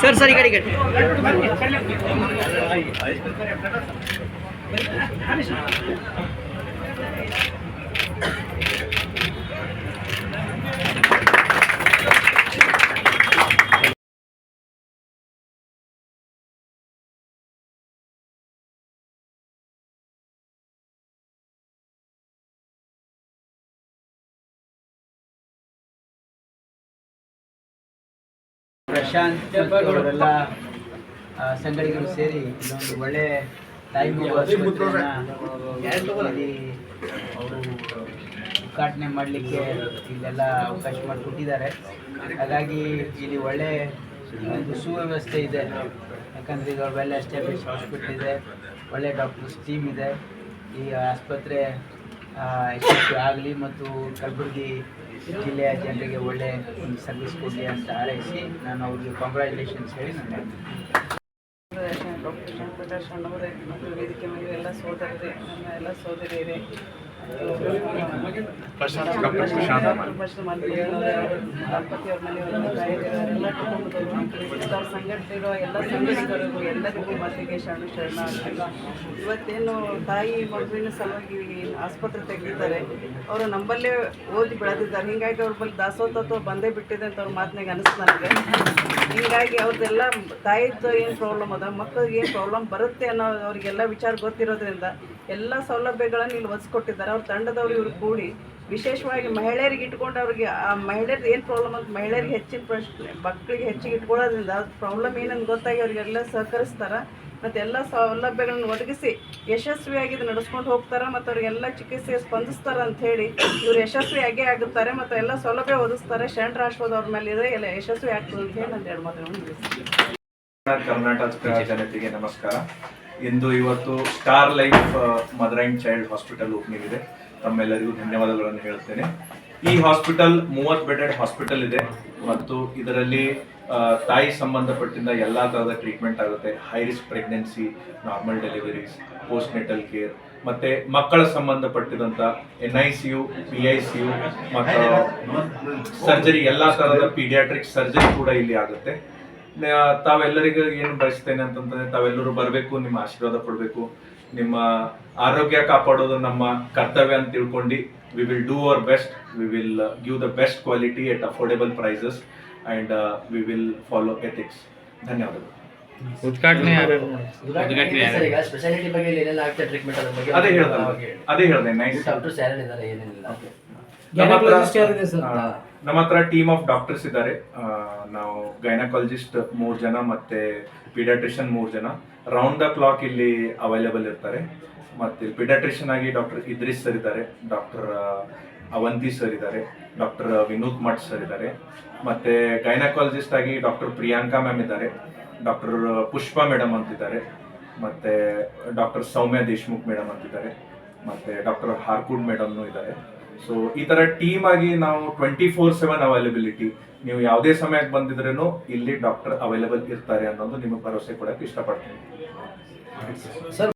Sir sir ಈ ಕಡೆ ಈ ಪ್ರಶಾಂತ್ ಅವರೆಲ್ಲ ಸಂಗಡಿಗರು ಸೇರಿ ಇದೊಂದು ಒಳ್ಳೆ ಇಲ್ಲಿ ಅವರು ಉದ್ಘಾಟನೆ ಮಾಡಲಿಕ್ಕೆ ಇಲ್ಲೆಲ್ಲ ಅವಕಾಶ ಮಾಡಿಕೊಟ್ಟಿದ್ದಾರೆ. ಹಾಗಾಗಿ ಇಲ್ಲಿ ಒಳ್ಳೆ ಒಂದು ಸುವ್ಯವಸ್ಥೆ ಇದೆ. ಯಾಕಂದರೆ ಈಗ ವೆಲ್ ಎಸ್ಟಾಬ್ಲಿಷ್ ಹಾಸ್ಪಿಟ್ಲ್ ಇದೆ, ಒಳ್ಳೆ ಡಾಕ್ಟರ್ಸ್ ಟೀಮ್ ಇದೆ. ಈ ಆಸ್ಪತ್ರೆ ಯಶಸ್ವಿ ಆಗಲಿ ಮತ್ತು ಕಲಬುರಗಿ ಜಿಲ್ಲೆಯ ಜನರಿಗೆ ಒಳ್ಳೆ ಒಂದು ಸರ್ವಿಸ್ ಕೊಡಲಿ ಅಂತ ಹಾರೈಸಿ ನಾನು ಅವ್ರಿಗೆ ಕಾಂಗ್ರ್ಯಾಚುಲೇಷನ್ಸ್ ಹೇಳಿ ನಾನು ಡಾಕ್ಟರ್ ಶ್ಯಾಮ್ ಪ್ರಕಾಶ್ ಅಣ್ಣವರೇ ಮತ್ತು ವೇದಿಕೆ ಮೇಲೆ ಎಲ್ಲ ಸೋದರರೇ ನಮ್ಮ ಎಲ್ಲ ಸೋದರಿಯರೇ ಎಲ್ಲ ಎಲ್ಲರಿಗೂ ಶರಣ ಶರಣ ಇವತ್ತೇನು ತಾಯಿ ಮಗುವಿನ ಸಲುವಾಗಿ ಆಸ್ಪತ್ರೆ ತೆಗೆದಿದ್ದಾರೆ ಅವರು ನಂಬಲ್ಲೇ ಓದಿ ಬೆಳೆದಿದ್ದಾರೆ. ಹಿಂಗಾಗಿ ಅವ್ರ ಬಳಿ ದಾಸೋತತ್ವ ಬಂದೇ ಬಿಟ್ಟಿದೆ ಅಂತ ಅವ್ರ ಮಾತನಾಗ ಅನಿಸ್ತು ನನಗೆ. ಹೀಗಾಗಿ ಅವ್ರದ್ದೆಲ್ಲ ತಾಯಿದ್ದು ಏನು ಪ್ರಾಬ್ಲಮ್ ಅದ ಮಕ್ಕಳಿಗೆ ಏನು ಪ್ರಾಬ್ಲಮ್ ಬರುತ್ತೆ ಅನ್ನೋ ಅವರಿಗೆಲ್ಲ ವಿಚಾರ ಗೊತ್ತಿರೋದ್ರಿಂದ ಎಲ್ಲ ಸೌಲಭ್ಯಗಳನ್ನು ಇಲ್ಲಿ ಒದಗಿಸ್ಕೊಟ್ಟಿದ್ದಾರೆ. ಅವ್ರ ತಂಡದವ್ರು ಇವ್ರು ಕೂಡಿ ವಿಶೇಷವಾಗಿ ಮಹಿಳೆಯರಿಗೆ ಇಟ್ಕೊಂಡು ಅವ್ರಿಗೆ ಆ ಮಹಿಳೆಯರ್ದು ಏನು ಪ್ರಾಬ್ಲಮ್ ಅಂತ ಮಹಿಳೆಯರಿಗೆ ಹೆಚ್ಚಿನ ಪ್ರಶ್ನೆ ಮಕ್ಕಳಿಗೆ ಹೆಚ್ಚಿಗೆ ಇಟ್ಕೊಳ್ಳೋದ್ರಿಂದ ಪ್ರಾಬ್ಲಮ್ ಏನಂತ ಗೊತ್ತಾಗಿ ಅವರಿಗೆಲ್ಲ ಸಹಕರಿಸ್ತಾರೆ. ಮತ್ತು ಎಲ್ಲ ಸೌಲಭ್ಯಗಳನ್ನು ಒದಗಿಸಿ ಯಶಸ್ವಿಯಾಗಿ ಇದು ನಡೆಸ್ಕೊಂಡು ಹೋಗ್ತಾರೆ ಮತ್ತು ಅವರಿಗೆಲ್ಲ ಚಿಕಿತ್ಸೆ ಸ್ಪಂದಿಸ್ತಾರೆ ಅಂತ ಹೇಳಿ ಇವರು ಯಶಸ್ವಿಯಾಗೇ ಆಗುತ್ತಾರೆ ಮತ್ತು ಎಲ್ಲ ಸೌಲಭ್ಯ ಒದಗಿಸ್ತಾರೆ. ಶರಣ ಆಶ್ವಾದ ಅವ್ರ ಮೇಲೆ ಇದೆ ಎಲ್ಲ ಯಶಸ್ವಿ ಆಗ್ತದೆ ಅಂತ ಹೇಳಿ ನಾನು ಎರಡು ಮಾತು ಕರ್ನಾಟಕ ಜನತೆಗೆ ನಮಸ್ಕಾರ. ಇಂದು ಇವತ್ತು star life mother and child hospital opening ಇದೆ. ತಮ್ಮೆಲ್ಲರಿಗೂ ಧನ್ಯವಾದಗಳನ್ನು ಹೇಳ್ತೇನೆ ಈ ಹಾಸ್ಪಿಟಲ್ ಮೂವತ್ತು ಬೆಡೆಡ್ ಹಾಸ್ಪಿಟಲ್ ಇದೆ. ಮತ್ತು ಇದರಲ್ಲಿ ತಾಯಿ ಸಂಬಂಧಪಟ್ಟಿಂದ ಎಲ್ಲ ಥರದ ಟ್ರೀಟ್ಮೆಂಟ್ ಆಗುತ್ತೆ. High risk pregnancy normal deliveries post natal care ಮತ್ತೆ ಮಕ್ಕಳ ಸಂಬಂಧಪಟ್ಟಿದಂಥ N I C U P I C U ಮತ್ತು ಸರ್ಜರಿ ಎಲ್ಲ ಥರದ ಪೀಡಿಯಾಟ್ರಿಕ್ ಸರ್ಜರಿ ಕೂಡ ಇಲ್ಲಿ ಆಗುತ್ತೆ. ತಾವೆಲ್ಲರಿಗೂ ಏನು ಬಯಸ್ತೇನೆ ಅಂತಂದ್ರೆ ತಾವೆಲ್ಲರೂ ಬರಬೇಕು ನಿಮ್ಮ ಆಶೀರ್ವಾದ ಕೊಡಬೇಕು. ನಿಮ್ಮ ಆರೋಗ್ಯ ಕಾಪಾಡೋದು ನಮ್ಮ ಕರ್ತವ್ಯ ಅಂತ ತಿಳ್ಕೊಂಡು we will do our best we will give the best quality at affordable prices and we will follow ethics ಧನ್ಯವಾದಗಳು. ಉದ್ಘಾಟನೆ ಸ್ಪೆಷಾಲಿಟಿ ಬಗ್ಗೆ ಇಲ್ಲಿ ಏನೆಲ್ಲ ಆಗ್ತದೆ ಟ್ರೀಟ್ಮೆಂಟ್ ಅದ್ರ ಬಗ್ಗೆ ಅದೇ ಹೇಳ್ದೆ ಅದೇ ಹೇಳ್ದೆ ನೈಸ್ ಡಾಕ್ಟರ್ಸ್ ಇದ್ದಾರೆ ಏನೇನಿಲ್ಲ ನಮ್ಮ ಹತ್ರ ಟೀಮ್ ಆಫ್ ಡಾಕ್ಟರ್ಸ್ ಇದ್ದಾರೆ. ನಾವು ಗೈನಕಾಲಜಿಸ್ಟ್ ಮೂರ್ ಜನ ಮತ್ತೆ ಪೀಡಿಯಾಟ್ರಿಷಿಯನ್ ಮೂರ್ ಜನ. ರೌಂಡ್ ದ ಕ್ಲಾಕ್ ಇಲ್ಲಿ ಅವೈಲೇಬಲ್ ಇರ್ತಾರೆ. ಮತ್ತೆ ಪೀಡಿಯಾಟ್ರಿಷಿಯನ್ ಆಗಿ ಡಾಕ್ಟರ್ ಇದ್ರಿಸ್ ಸರ್ ಇದ್ದಾರೆ. ಡಾಕ್ಟರ್ ಅವಂತಿ ಸರ್ ಇದ್ದಾರೆ. ಡಾಕ್ಟರ್ ವಿನೋದ್ ಮಠ್ ಸರ್ ಇದ್ದಾರೆ. ಮತ್ತೆ ಗೈನಕಾಲಜಿಸ್ಟ್ ಆಗಿ ಡಾಕ್ಟರ್ ಪ್ರಿಯಾಂಕಾ ಮ್ಯಾಮ್ ಇದ್ದಾರೆ. ಡಾಕ್ಟರ್ ಪುಷ್ಪಾ ಮೇಡಮ್ ಅಂತಿದ್ದಾರೆ. ಮತ್ತೆ ಡಾಕ್ಟರ್ ಸೌಮ್ಯ ದೇಶ್ಮುಖ್ ಮೇಡಮ್ ಅಂತಿದ್ದಾರೆ. ಮತ್ತೆ ಡಾಕ್ಟರ್ ಹಾರ್ಕುಡ್ ಮೇಡಮ್ನು ಇದ್ದಾರೆ. ಸೊ ಈ ತರ ಟೀಮ್ ಆಗಿ ನಾವು ಟ್ವೆಂಟಿ ಫೋರ್ ಸೆವೆನ್ ಅವೈಲಬಿಲಿಟಿ ನೀವು ಯಾವುದೇ ಸಮಯಕ್ಕೆ ಬಂದಿದ್ರೂ ಇಲ್ಲಿ ಡಾಕ್ಟರ್ ಅವೈಲೇಬಲ್ ಇರ್ತಾರೆ ಅನ್ನೋದು ನಿಮಗೆ ಭರವಸೆ ಕೊಡಕ್ಕೆ ಇಷ್ಟಪಡ್ತೀನಿ.